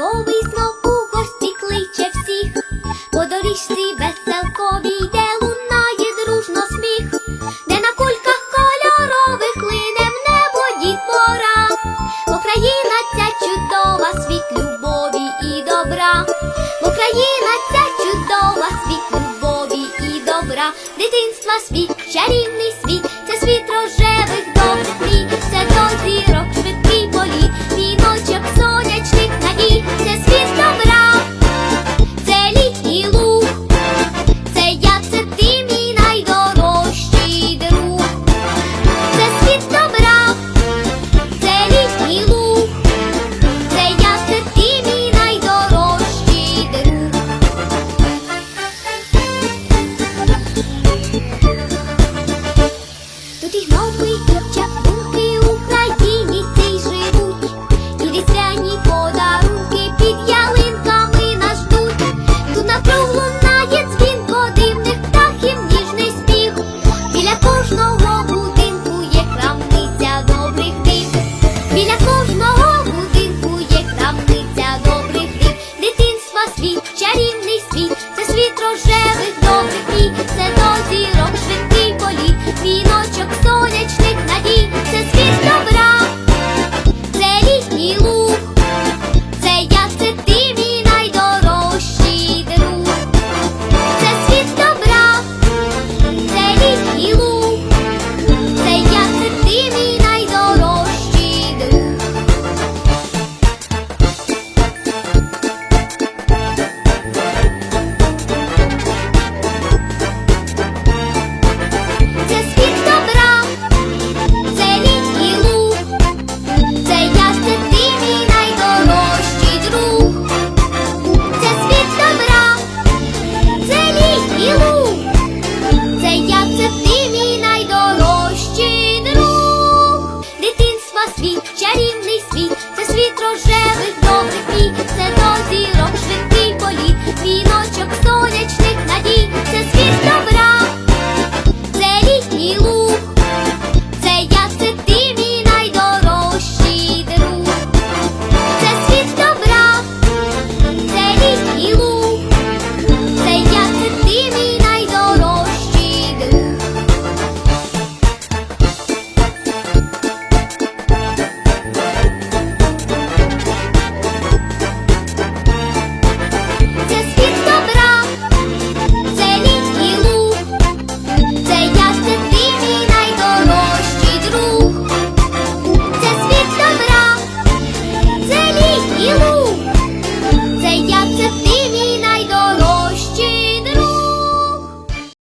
Повісно у гості кличе всіх, доріжці веселкові Україна ця чудова світ любові і добра, дитинства світ, чарівний світ, це світ. рожевих добрих мій, це до зірок швидкий політ, віночок сонячних надій, це світ. You